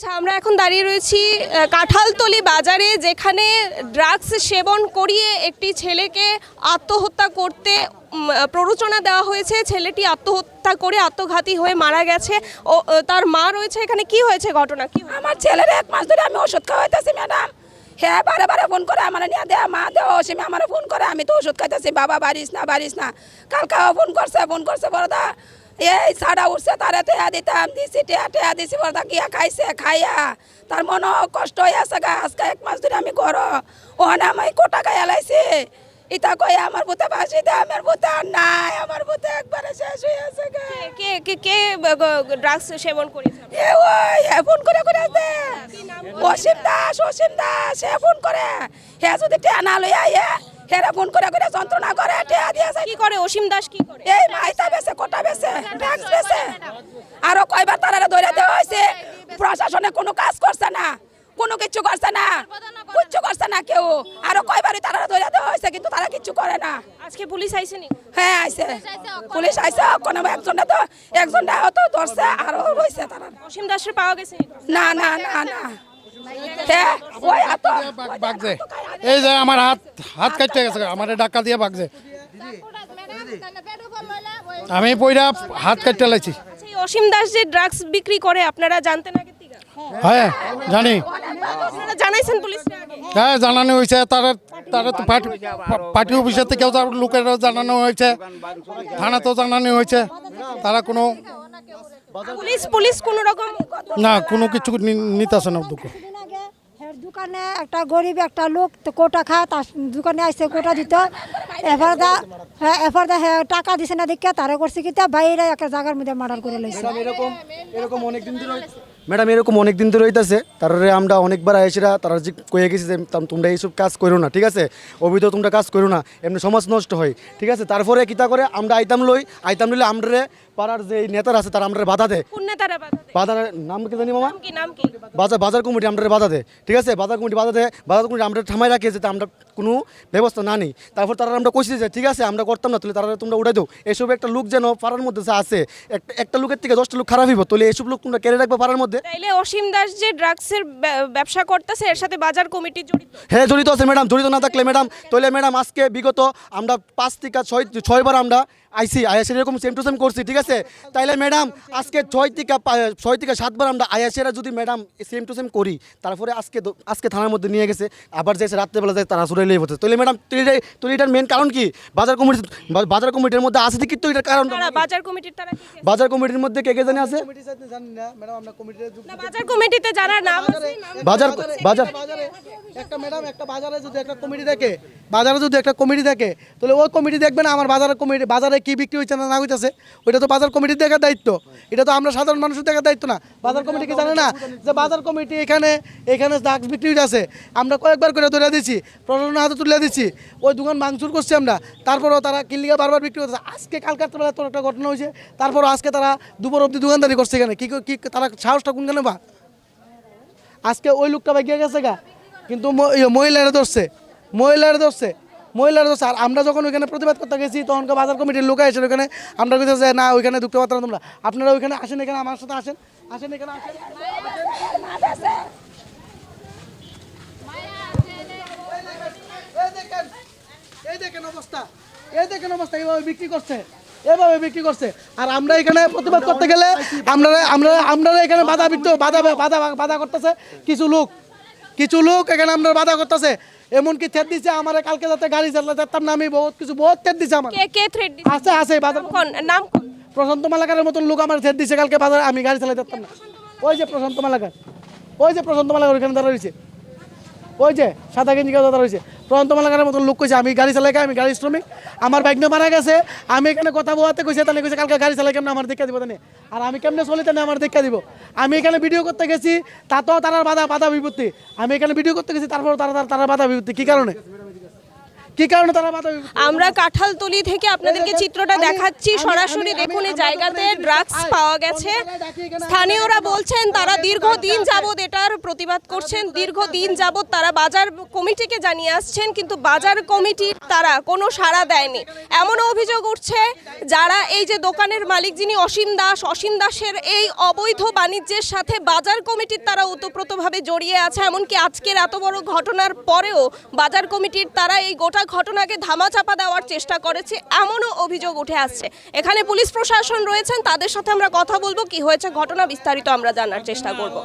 আচ্ছা আমরা এখন দাঁড়িয়ে রয়েছি কাঁঠালতলি বাজারে, যেখানে ড্রাগস সেবন করিয়ে একটি ছেলেকে আত্মহত্যা করতে প্ররোচনা দেওয়া হয়েছে। ছেলেটি আত্মহত্যা করে আত্মঘাতী হয়ে মারা গেছে। ও তার মা রয়েছে এখানে। কি হয়েছে ঘটনা? কি আমার ছেলের এক মাস ধরে আমি ওষুধ খাওয়াইতেছি, ম্যাডাম। হ্যাঁ বারে বারে ফোন করে আমার নিয়ে দেয়া, মা দে ওসিমে আমার ফোন করে, আমি তো ওষুধ খাইতেছি, বাবা বাড়িস না বাড়িস না। কালকেও ফোন করছে ফোন করছে বড়দা এই সাড়া উঠছে তারে টেয়া দিতাম দিছি টেয়া টেয়া দিছি বড়দা গিয়া খাইছে খাইয়া। তার মনে কষ্ট হয়ে আছে গা আজকে এক মাস ধরে আমি ঘর ওখানে আমি কোটা খাইয়া লাইছি। ইতা কই আমার বুতে বাসি দে আমার বুতে আর নাই আমার বুতে একবারে শেষ হয়ে আছে গা। কে কে কে ড্রাগস সেবন করেছে? এ ওই ফোন করে করে দে। অসীম দাস অসীম দাস হে ফোন করে। হে যদি টেয়া না লইয়া হেরা ফোন করে করে যন্ত্রণা করে টেয়া দিয়েছে কি করে? অসীম দাস কি করে? এই মাইসা বেছে কোটা বেছে ট্যাক্স বেছে। আরও কয়বার তারা ধরে দেওয়া হয়েছে। প্রশাসনে কোনো কাজ করছে না কোনো কিছু করছে না কিচ্ছু করছে না কেউ। আরও কয়বারই তারা ধরে দেওয়া হয়েছে কিন্তু তারা কিচ্ছু করে না। আজকে পুলিশ আইসেনি হ্যাঁ আইছে। পুলিশ আইছে কোনো একজনটা তো একজনটা তো ধরছে আরও রয়েছে তারা। অসীম দাসের পাওয়া গেছে না? না না না হ্যাঁ ওই এত এই যে আমার হাত হাত কাটতে গেছে আমার ডাক্কা দিয়ে বাগছে আমি পইরা হাত কাটতে লাইছি। আচ্ছা, অসীম দাস যে ড্রাগস বিক্রি করে আপনারা জানতেন আগে হ্যাঁ জানি। আপনারা জানাইছেন পুলিশকে আগে? হ্যাঁ জানানো হয়েছে তারা তারা তো পার্টি অফিসের থেকেও লোকেরা জানানো হয়েছে থানাতেও জানানো হয়েছে তারা কোনো পুলিশ পুলিশ কোনো রকম না কোনো কিছু নি- নিতেছে না দুঃখ দোকানে একটা গরিব একটা লোক কোটা খা তার দোকানে আসছে কোটা দিত। এবার দা হ্যাঁ এবার দা হ্যাঁ টাকা দিছে না দেখে তারে করছে কি তা বাইরে একটা জায়গার মধ্যে মার্ডার করে লাইছে এরকম এরকম অনেক দিন ধরে ম্যাডাম এরকম অনেক দিন ধরে হইতাছে। তারপরে আমরা অনেকবার আইসিরা তারা যে কয়ে গেছি যে তাম- তোমরা এইসব কাজ করো না ঠিক আছে? অবৈধ তোমরা কাজ করো না এমনি সমাজ নষ্ট হয় ঠিক আছে? তারপরে কিতা করে? আমরা আইতাম লই আইতাম লইলে আমরা পাড়ার যে নেতারা আছে তারা আমরা বাধা দেয়। কোন বাধা নাম কি জানি মামা? নাম কি নাম কি? বাজার বাজার কমিটি আমরা বাধা দেয় ঠিক আছে? বাজার কমিটি বাধা দেয় বাজার কমিটি আমরা থামাই রাখি যাতে আমরা কোনো ব্যবস্থা না নিই। তারপর তারা আমরা কইছি যে ঠিক আছে আমরা করতাম না তাহলে তারা তোমরা উঠাই দাও। এসব একটা লোক যেন পাড়ার মধ্যে যে আছে একটা লোকের থেকে দশটা লোক খারাপ হইব তাহলে এসব লোক তোমরা কেড়ে রাখবে পাড়ার মধ্যে? তাইলে অসীম দাস যে ড্রাগসের ব্যবসা করতেছে এর সাথে বাজার কমিটি জড়িত? হ্যাঁ জড়িত আছে ম্যাডাম জড়িত না থাকলে ম্যাডাম তাহলে ম্যাডাম আজকে বিগত আমরা পাঁচ থেকে ছয় ছয়বার আমরা আইসি আইএসের এরকম সেম টু সেম করছি ঠিক আছে? তাইলে ম্যাডাম আজকে ছয় থেকে ছয় থেকে সাতবার আমরা আইএসেরা যদি ম্যাডাম সেম টু সেম করি তারপরে আজকে আজকে থানার মধ্যে নিয়ে গেছে আবার যে রাত্রেবেলা যায় তারা সুরাইলেই হচ্ছে তাহলে ম্যাডাম তাহলে এটার মেন কারণ কি? বাজার কমিটি বাজার কমিটির মধ্যে আছে কি তো এটার কারণ। বাজার কমিটির তারা বাজার কমিটির মধ্যে কে কে জানে আছে? জানি না ম্যাডাম আমরা কমিটিতে না বাজার কমিটিতে যারা নাম আছে, বাজার বাজার বাজারে একটা ম্যাডাম একটা বাজারে যদি একটা কমিটি থাকে বাজারে যদি একটা কমিটি থাকে তাহলে ওই কমিটি দেখবে না আমার বাজারের কমিটি বাজারে কি বিক্রি হচ্ছে না না হইতেছে। ওইটা তো বাজার কমিটির দেখার দায়িত্ব। এটা তো আমরা সাধারণ মানুষের দেখার দায়িত্ব না। বাজার কমিটি কি জানে না যে বাজার কমিটি এখানে এখানে ড্রাগস বিক্রি হইতেছে। আমরা কয়েকবার করে ধরে দিচ্ছি প্রশাসনের হাতে তুলে দিচ্ছি ওই দোকান ভাঙচুর করছি। আমরা। তারপরেও তারা কিনলিগা বারবার বিক্রি করতেছে। আজকে কালকার বেলা তোর একটা ঘটনা হয়েছে। তারপরও আজকে তারা দুপুর অবধি দোকানদারি করছে এখানে। কি কি তারা সাহসটা কোনখানে বা আজকে ওই লোকটা ভাগিয়ে গেছে গা। কিন্তু ইয়ে, মহিলারা ধরছে। মহিলারা ধরছে। মহিলারা ধরছে। আর আমরা যখন ওইখানে প্রতিবাদ করতে গেছি তখন বাজার কমিটির লোক এসে ওইখানে আমরা কিছু যে না ওইখানে পারতাম না তোমরা। আপনারা ওইখানে আসেন এখানে আমার সাথে আসেন। আসেন এখানে আসেন এই দেখেন এই দেখেন অবস্থা এই দেখেন অবস্থা এইভাবে বিক্রি করছে এভাবে বিক্রি করছে। আর আমরা এখানে প্রতিবাদ করতে গেলে আমরা আমরা আমরা এখানে বাধা বিত্ত বাধা বাধা বাধা করতেছে। কিছু লোক কিছু লোক এখানে আমরা বাধা করতেছে। এমনকি থেট দিছে আমার কালকে যাতে গাড়ি চালাতে পারতাম না আমি বহুত কিছু বহুত থেট দিছে আমার। কে কে থ্রেড আছে আছে বাজার কোন নাম প্রশান্ত মালাকারের মতন লোক আমার থেট দিছে কালকে বাজারে আমি গাড়ি চালাতে পারতাম না ওই যে প্রশান্ত মালাকার ওই যে প্রশান্ত মালাকার ওইখানে দাঁড়া রয়েছে। ওই যে সাদা গেঞ্জি কথা রয়েছে প্রন্ত মালাকারের মতন লোক কইছে, আমি গাড়ি চালাই আমি গাড়ি শ্রমিক। আমার বাইক নিয়ে মারা গেছে, আমি এখানে কথা বলাতে কইছে, তাহলে কইছে কালকে গাড়ি চালাই কেমন আমার দেখা দিব তাহলে? আর আমি কেমনে চলি তাহলে আমার দেখা দিব? আমি এখানে ভিডিও করতে গেছি, তাতেও তারা বাধা বাধা বিপত্তি। আমি এখানে ভিডিও করতে গেছি তারপর তারা, তারা- তারা বাধা বিপত্তি। কী কারণে? কি কারণে তারা বাধা আমরা কাঁঠালতলি থেকে আপনাদেরকে চিত্রটা দেখাচ্ছি। সরাসরি দেখুন এই জায়গাতে ড্রাগস পাওয়া গেছে। স্থানীয়রা বলছেন তারা দীর্ঘদিন যাবৎ এটার প্রতিবাদ করছেন দীর্ঘদিন যাবৎ তারা বাজার কমিটিকে জানিয়ে আসছেন কিন্তু বাজার কমিটির তারা কোনো সাড়া দেয়নি। এমনও অভিযোগ উঠছে যারা এই যে দোকানের মালিক যিনি অসীম দাস অসীম দাসের এই অবৈধ বাণিজ্যের সাথে বাজার কমিটির তারা ওতপ্রোতভাবে জড়িয়ে আছে এমনকি আজকের এত বড় ঘটনার পরেও বাজার কমিটির তারা এই গোটা ঘটনাকে ধামাচাপা দেওয়ার চেষ্টা করেছে, এমনও অভিযোগ উঠে আসছে। এখানে পুলিশ প্রশাসন রয়েছেন, তাদের সাথে আমরা কথা বলব, কি হয়েছে, ঘটনা বিস্তারিত আমরা জানার চেষ্টা করব।